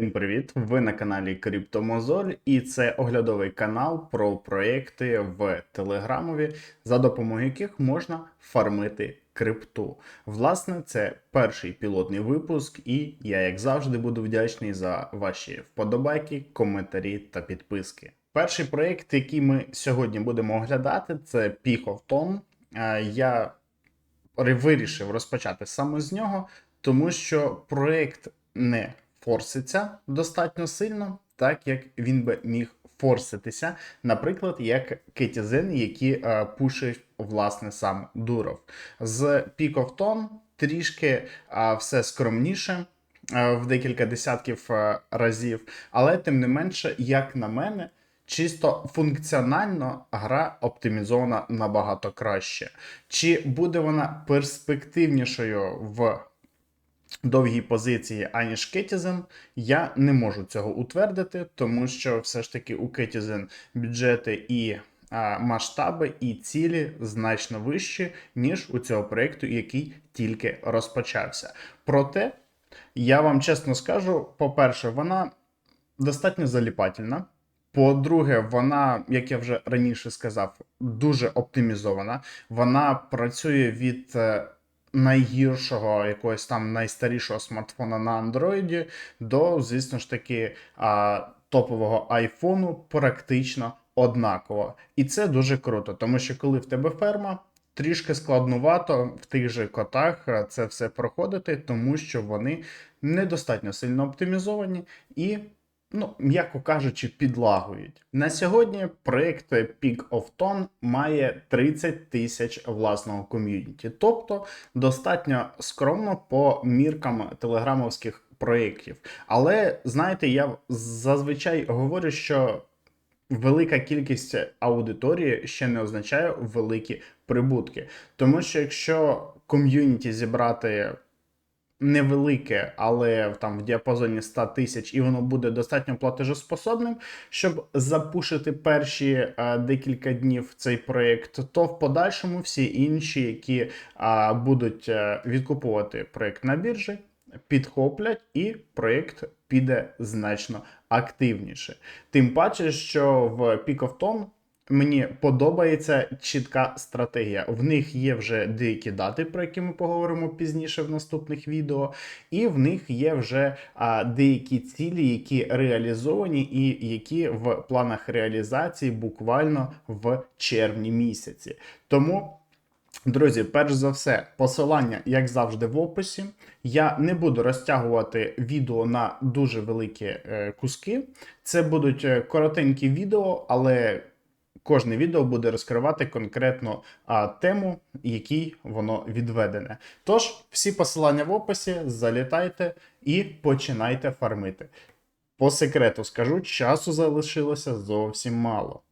Всім привіт! Ви на каналі Криптомозоль, і це оглядовий канал про проекти в Телеграмові, за допомогою яких можна фармити крипту. Власне, це перший пілотний випуск, і я, як завжди, буду вдячний за ваші вподобайки, коментарі та підписки. Перший проект, який ми сьогодні будемо оглядати, це Tone. Е, Я вирішив розпочати саме з нього, тому що проект не форситься достатньо сильно, так як він би міг форситися, наприклад, як Кетізен, які е, пушить власне сам Дуров. З Peak of Tone трішки е, все скромніше. е, В декілька десятків е, разів, але тим не менше, як на мене, чисто функціонально гра оптимізована набагато краще. Чи буде вона перспективнішою в довгій позиції, аніж Кетізен, я не можу цього утвердити, тому що все ж таки у Кетізен бюджети і а, масштаби і цілі значно вищі, ніж у цього проєкту, який тільки розпочався. Проте, я вам чесно скажу, по-перше, вона достатньо заліпательна. По-друге, вона, як я вже раніше сказав, дуже оптимізована. Вона працює від е, найгіршого, якогось там найстарішого смартфона на Андроїді до, звісно ж таки, топового айфону практично однаково. І це дуже круто, тому що коли в тебе ферма. Трішки складнувато в тих же котах це все проходити, тому що вони недостатньо сильно оптимізовані і ну, м'яко кажучи, підлагують. На сьогодні проект Peak of Tone має 30 тисяч власного ком'юніті, тобто достатньо скромно по міркам телеграмовських проєктів. Але знаєте, я зазвичай говорю, що. Велика кількість аудиторії ще не означає великі прибутки. Тому що якщо ком'юніті зібрати невелике, але там в діапазоні 100 тисяч, і воно буде достатньо платежеспособним, щоб запушити перші е, декілька днів цей проєкт, то в подальшому всі інші, які е, будуть е, відкуповувати проєкт на біржі, підхоплять, і проєкт піде значно активніше. Тим паче, що в Peak of Tone Мені подобається чітка стратегія. В них є вже деякі дати, про які ми поговоримо пізніше в наступних відео, і в них є вже а, деякі цілі, які реалізовані, і які в планах реалізації буквально в червні місяці. Тому. Друзі, перш за все, посилання, як завжди, в описі. Я не буду розтягувати відео на дуже великі е, куски. Це будуть е, коротенькі відео, але кожне відео буде розкривати конкретну а, тему, якій воно відведене. Тож, всі посилання в описі, залітайте і починайте фармити. По секрету скажу, часу залишилося зовсім мало.